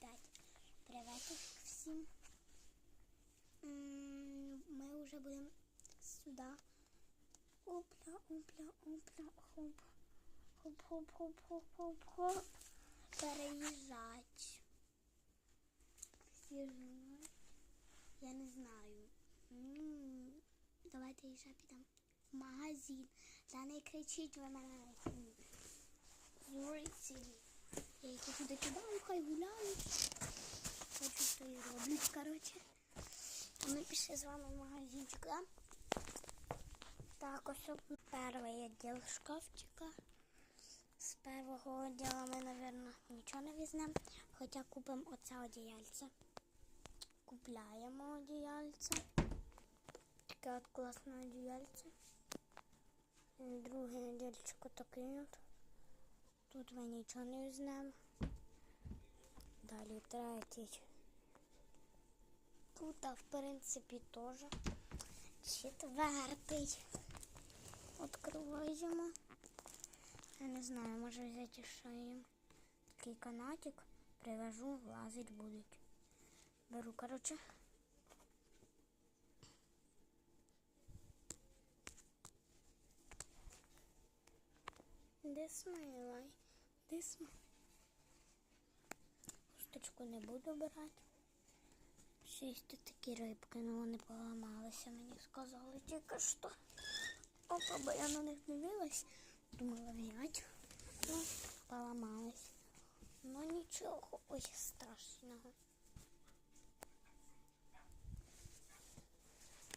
опять. Приветик всім. Ми вже будемо сюди. Опля, опля, опля, хоп. Хоп, хоп, хоп, хоп, хоп, хоп. Переїжджать. Я не знаю. М, Давайте ще підемо в магазин. Та не кричіть ви мене на. Я їх туди кидаю, і роблять, коротше. Ми пішли з вами в магазинчик, да? Так, ось перший відділ шкафчика. З першого відділу ми, мабуть, нічого не візьмемо. Хоча купимо оце одіяльце. Купляємо одіяльце. Таке от класне одіяльце. Друге одіяльчико таке от. Тут ми нічого не візьмемо. Далі третій. Тут, в принципі, теж. Четвертий. Откриваємо. Я не знаю, може взяти їм такий канатик. Привяжу, лазить будуть. Беру, коротше. Де смилай? Де смилай? Хусточку не буду брати. Є тут такі рибки, але вони поламалися, мені сказали тільки що. Опа, бо я на них дивилась, думала взяти. Ну, поламались. Ну нічого, ой, страшного.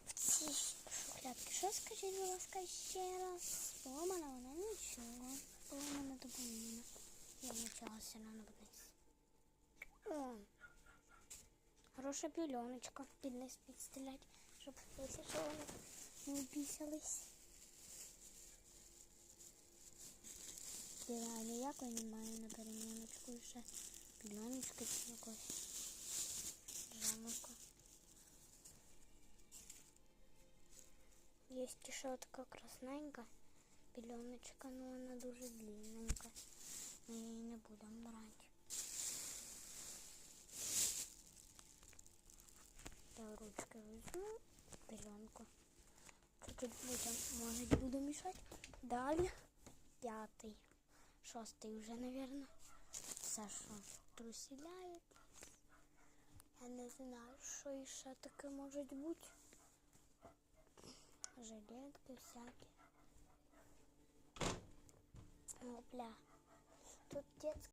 В цій шухлядці, що скажіть, будь ласка, ще раз? Поломана вона нічого. Поломана то поломана. Я нічого все одно не. О, хороша пільоночка. Під низ підстрілять, щоб якщо що вони не бісились. Я ніякої немає на переміночку і ще пільоночка чи якось. Жамочка. Є ще така красненька пільоночка, але вона дуже длинненька. Ми її не будемо брати. Я ручки візьму, пеленку. Чуть-чуть будем, може буду мішати. Далі п'ятий, шостий вже, мабуть. Це що, трусіляють. Я не знаю, що іще таке може бути. Жилетки всякі. Опля. Тут детський